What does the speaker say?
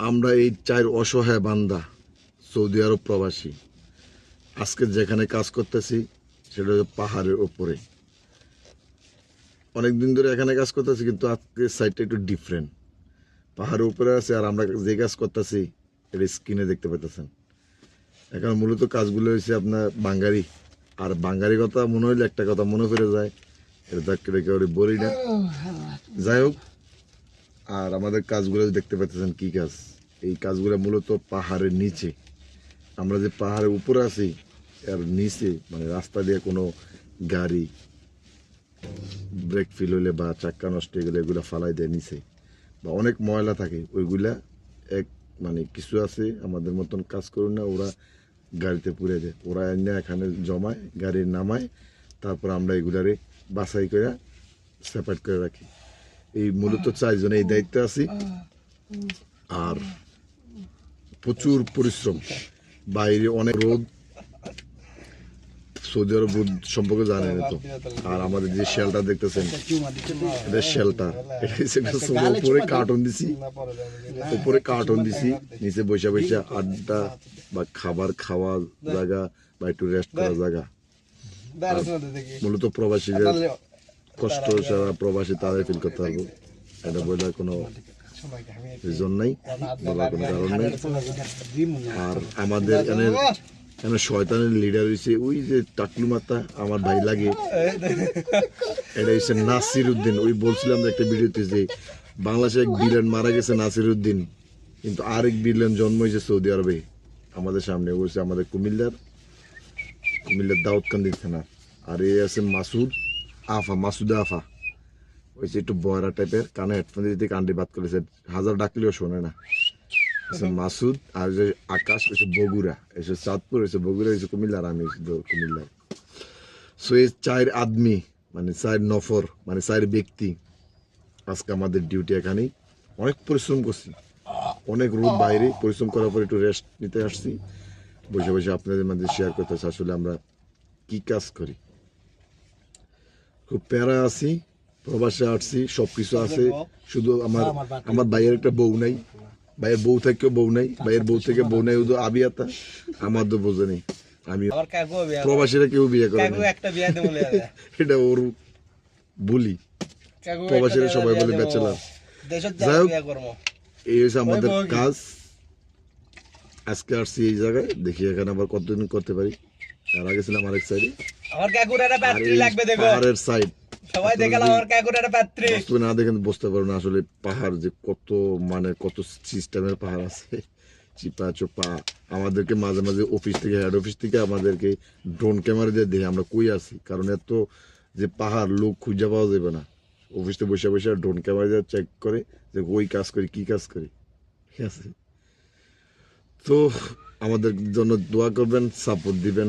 আমরা এই চার অসহায় বান্দা, সৌদি আরব প্রবাসী। আজকে যেখানে কাজ করতেছি, সেটা হচ্ছে পাহাড়ের ওপরে। অনেকদিন ধরে এখানে কাজ করতেছি, কিন্তু আজকে সাইডটা একটু ডিফারেন্ট পাহাড়ের উপরে আছে, আর আমরা যে কাজ করতেছি, এটা স্ক্রিনে দেখতে পেতেছেন এখন মূলত কাজগুলো হয়েছে আপনার বাঙ্গারি আর বাঙ্গারি কথা মনে হইলে একটা কথা মনে পড়ে যায়, এটা তো একেবারে বলি না। যাই হোক আর আমাদের কাজগুলো দেখতে পাচ্ছেন কি কাজ এই কাজগুলো মূলত পাহাড়ের নিচে। আমরা যে পাহাড়ের উপরে আছি, এর নিচে মানে রাস্তা দিয়ে কোনো গাড়ি, ব্রেক ফিল হলে বা চাক্কা নষ্ট হয়ে গেলে এগুলো ফালাই দেয় নিচে। বা অনেক ময়লা থাকে, ওইগুলা এক মানে কিছু আছে, আমাদের মতন কাজ করুন না, ওরা গাড়িতে পুড়ে দেয়। ওরা এনে এখানে জমায়, গাড়ি নামায়, তারপর আমরা এগুলারে বাছাই করে সেপারেট করে রাখি। এই মূলত চারজনে এই দায়িত্বে আছি। আর প্রচুর পরিশ্রম। বাইরে অনেক রোদ সৌদি আরব রোদ সম্পর্কে জানেন তো। আর আমাদের যে শেলটার দেখতেছেন এটা শেলটার। এটা হচ্ছে একটা ছোট উপরে কার্টন দিছি। উপরে কার্টন দিছি। নিচে বসে বসে আড্ডা বা খাবার খাওয়া জায়গা বা একটু রেস্ট করার জায়গা। মূলত প্রবাসীদের কষ্ট যারা প্রবাসী তাদের ফিল করতে পারব এটা বলার কোনো রিজন নাই, বলার কোনো কারণ নেই। আর আমাদের এখানে এখানে শয়তানের লিডার হয়েছে ওই যে টাকলু মাতা আমার ভাই লাগে, এটা হচ্ছে নাসির উদ্দিন ওই বলছিলাম যে একটা ভিডিওতে যে বাংলাদেশে এক বিলেন মারা গেছে নাসির উদ্দিন কিন্তু আরেক বিলেন জন্ম হয়েছে সৌদি আরবে, আমাদের সামনে। বলছে আমাদের কুমিল্লার কুমিল্লার দাউদকান্দি থানা আর এই আছে মাসুদ আফা মাসুদ আফা। ওই যে একটু বয়রা টাইপের কানে হেডফোন দিতে কান্ডি বাদ করেছে হাজার ডাকলেও শোনে না। মাসুদ আর যে আকাশ হচ্ছে বগুড়া এসে চাঁদপুর হচ্ছে বগুড়া হচ্ছে কুমিল্লা আর আমি কুমিল্লার সো এই চার আদমি মানে চার নফর মানে চার ব্যক্তি আজকে আমাদের ডিউটি এখানেই অনেক পরিশ্রম করছি। অনেক রোদ বাইরে পরিশ্রম করার পর একটু রেস্ট নিতে আসছি। বসে বসে আপনাদের মধ্যে শেয়ার করতে আসলে আমরা কি কাজ করি? খুব প্যারা আছি প্রবাসে আসছি সব কিছু আছে শুধু আমার আমার ভাইয়ের একটা বউ নাই। ভাইয়ের বউ থেকেও বউ নাই ভাইয়ের বউ থেকে বউ নাই শুধু আবিয়াতা। আমার তো বোঝে নেই। আমি প্রবাসীরা কেউ বিয়ে করে এটা ওর বলি। প্রবাসীরা সবাই বলে ব্যাচেলার যাই যাই হোক, এই হচ্ছে আমাদের কাজ। আজকে আসছি এই জায়গায় দেখি এখানে আবার কতদিন করতে পারি। তার আগে ছিলাম আরেক সাইডে আমার কাকুর একটা পাত্রী লাগবে দেখো। পাহাড়ের সাইড সবাই দেখালাম আমার কাকুর একটা পাত্রী। বাস্তবে না দেখেন বুঝতে পারো না আসলে পাহাড় যে কত মানে কত সিস্টেমের পাহাড় আছে। চিপা চোপা। আমাদেরকে মাঝে মাঝে অফিস থেকে হেড অফিস থেকে আমাদেরকে ড্রোন ক্যামেরা দিয়ে দেখে আমরা কই আছি? কারণ এত যে পাহাড় লোক খুঁজে পাওয়া যাবে না। অফিসে বসে বসে ড্রোন ক্যামেরা দিয়ে চেক করে যে ওই কাজ করি কি কাজ করি। ঠিক আছে? তো আমাদের জন্য দোয়া করবেন সাপোর্ট দিবেন।